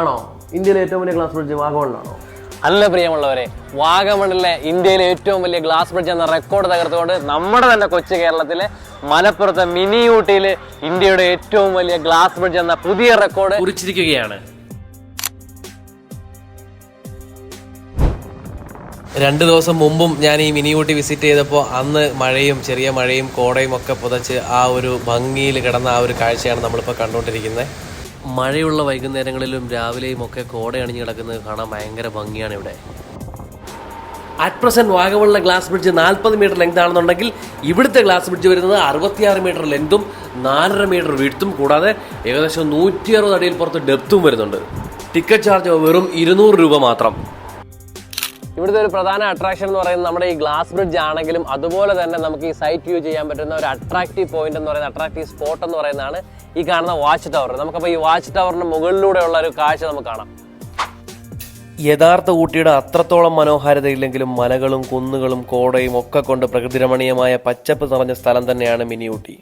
ആണോ? ഇന്ത്യയിലെ ഏറ്റവും വലിയ ഗ്ലാസ് ബ്രിഡ്ജ് വാഗമണ്ണാണോ അല്ല പ്രിയമുള്ളവരെ വാഗമണിലെ ഇന്ത്യയിലെ ഏറ്റവും വലിയ ഗ്ലാസ് ബ്രിഡ്ജ് എന്ന റെക്കോർഡ് തകർത്തുകൊണ്ട് നമ്മുടെ തന്നെ കൊച്ചു കേരളത്തിലെ മലപ്പുറത്തെ മിനി ഊട്ടിയിൽ ഇന്ത്യയുടെ ഏറ്റവും വലിയ ഗ്ലാസ് ബ്രിഡ്ജ് എന്ന പുതിയ റെക്കോർഡ് കുറിച്ചിരിക്കുകയാണ്. രണ്ട് ദിവസം മുമ്പും ഞാൻ ഈ മിനി ഊട്ടി വിസിറ്റ് ചെയ്തപ്പോൾ അന്ന് മഴയും ചെറിയ മഴയും കോടയും ഒക്കെ പുതച്ച് ആ ഒരു ഭംഗിയിൽ കിടന്ന ആ ഒരു കാഴ്ചയാണ് നമ്മളിപ്പോൾ കണ്ടുകൊണ്ടിരിക്കുന്നത്. മഴയുള്ള വൈകുന്നേരങ്ങളിലും രാവിലെയും ഒക്കെ കോട അണിഞ്ഞ് കിടക്കുന്നത് കാണാൻ ഭയങ്കര ഭംഗിയാണ് ഇവിടെ. അറ്റ് പ്രസന്റ് വാഗമണിലെ ഗ്ലാസ് ബ്രിഡ്ജ് നാൽപ്പത് മീറ്റർ ലെങ്ത് ആണെന്നുണ്ടെങ്കിൽ ഇവിടുത്തെ ഗ്ലാസ് ബ്രിഡ്ജ് വരുന്നത് അറുപത്തിയാറ് മീറ്റർ ലെങ്തും നാലര മീറ്റർ വീഴ്ത്തും കൂടാതെ ഏകദേശം നൂറ്റി അറുപത് അടിയിൽ പുറത്ത് ഡെപ്തും വരുന്നുണ്ട്. ടിക്കറ്റ് ചാർജ് വെറും ഇരുന്നൂറ് രൂപ മാത്രം. ഇവിടുത്തെ ഒരു പ്രധാന അട്രാക്ഷൻ എന്ന് പറയുന്നത് നമ്മുടെ ഈ ഗ്ലാസ് ബ്രിഡ്ജ് ആണെങ്കിലും അതുപോലെ തന്നെ നമുക്ക് ഈ സൈറ്റ് വ്യൂ ചെയ്യാൻ പറ്റുന്ന ഒരു അട്രാക്റ്റീവ് പോയിന്റ് എന്ന് പറയുന്ന അട്രാക്റ്റീവ് സ്പോട്ട് എന്ന് പറയുന്നതാണ് ഈ കാണുന്ന വാച്ച് ടവർ നമുക്കപ്പോൾ ഈ വാച്ച് ടവറിന് മുകളിലൂടെയുള്ള ഒരു കാഴ്ച നമുക്ക് കാണാം. യഥാർത്ഥ ഊട്ടിയുടെ അത്രത്തോളം മനോഹാരിതയില്ലെങ്കിലും മലകളും കുന്നുകളും കോടയും ഒക്കെ കൊണ്ട് പ്രകൃതിരമണീയമായ പച്ചപ്പ് നിറഞ്ഞ സ്ഥലം തന്നെയാണ് മിനി ഊട്ടി.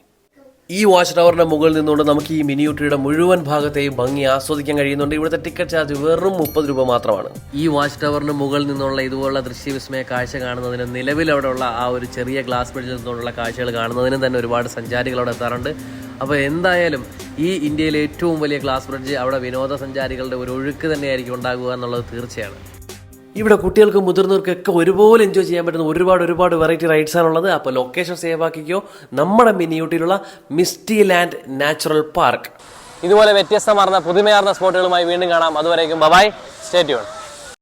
ഈ വാച്ച് ടവറിന്റെ മുകളിൽ നിന്നുകൊണ്ട് നമുക്ക് ഈ മിനി ഊട്ടിയുടെ മുഴുവൻ ഭാഗത്തെയും ഭംഗി ആസ്വദിക്കാൻ കഴിയുന്നുണ്ട്. ഇവിടുത്തെ ടിക്കറ്റ് ചാർജ് വെറും മുപ്പത് രൂപ മാത്രമാണ്. ഈ വാച്ച് ടവറിന് മുകളിൽ നിന്നുള്ള ഇതുപോലുള്ള ദൃശ്യവിസ്മയ കാഴ്ച കാണുന്നതിന് നിലവിൽ അവിടെയുള്ള ആ ഒരു ചെറിയ ഗ്ലാസ് ബ്രിഡ്ജിൽ നിന്നുള്ള കാഴ്ചകൾ കാണുന്നതിനും തന്നെ ഒരുപാട് സഞ്ചാരികൾ അവിടെ എത്താറുണ്ട്. അപ്പോൾ എന്തായാലും ഈ ഇന്ത്യയിലെ ഏറ്റവും വലിയ ഗ്ലാസ് ബ്രിഡ്ജ് അവിടെ വിനോദസഞ്ചാരികളുടെ ഒരു ഒഴുക്ക് തന്നെയായിരിക്കും ഉണ്ടാകുക എന്നുള്ളത് തീർച്ചയാണ്. ഇവിടെ കുട്ടികൾക്കും മുതിർന്നവർക്കൊക്കെ ഒരുപോലെ എൻജോയ് ചെയ്യാൻ പറ്റുന്ന ഒരുപാട് ഒരുപാട് വെറൈറ്റി റൈഡ്സ് ആണുള്ളത് അപ്പോൾ ലൊക്കേഷൻ സേവ് ആക്കിക്കോ. നമ്മുടെ മിനിയൂട്ടിലുള്ള മിസ്റ്റി ലാൻഡ് നാച്ചുറൽ പാർക്ക്. ഇതുപോലെ വ്യത്യസ്തമാർന്ന പുതുമയാർന്ന സ്പോട്ടുകളുമായി വീണ്ടും കാണാം. അതുവരേക്കും ബബായ് സ്റ്റേ ട്യൂൺ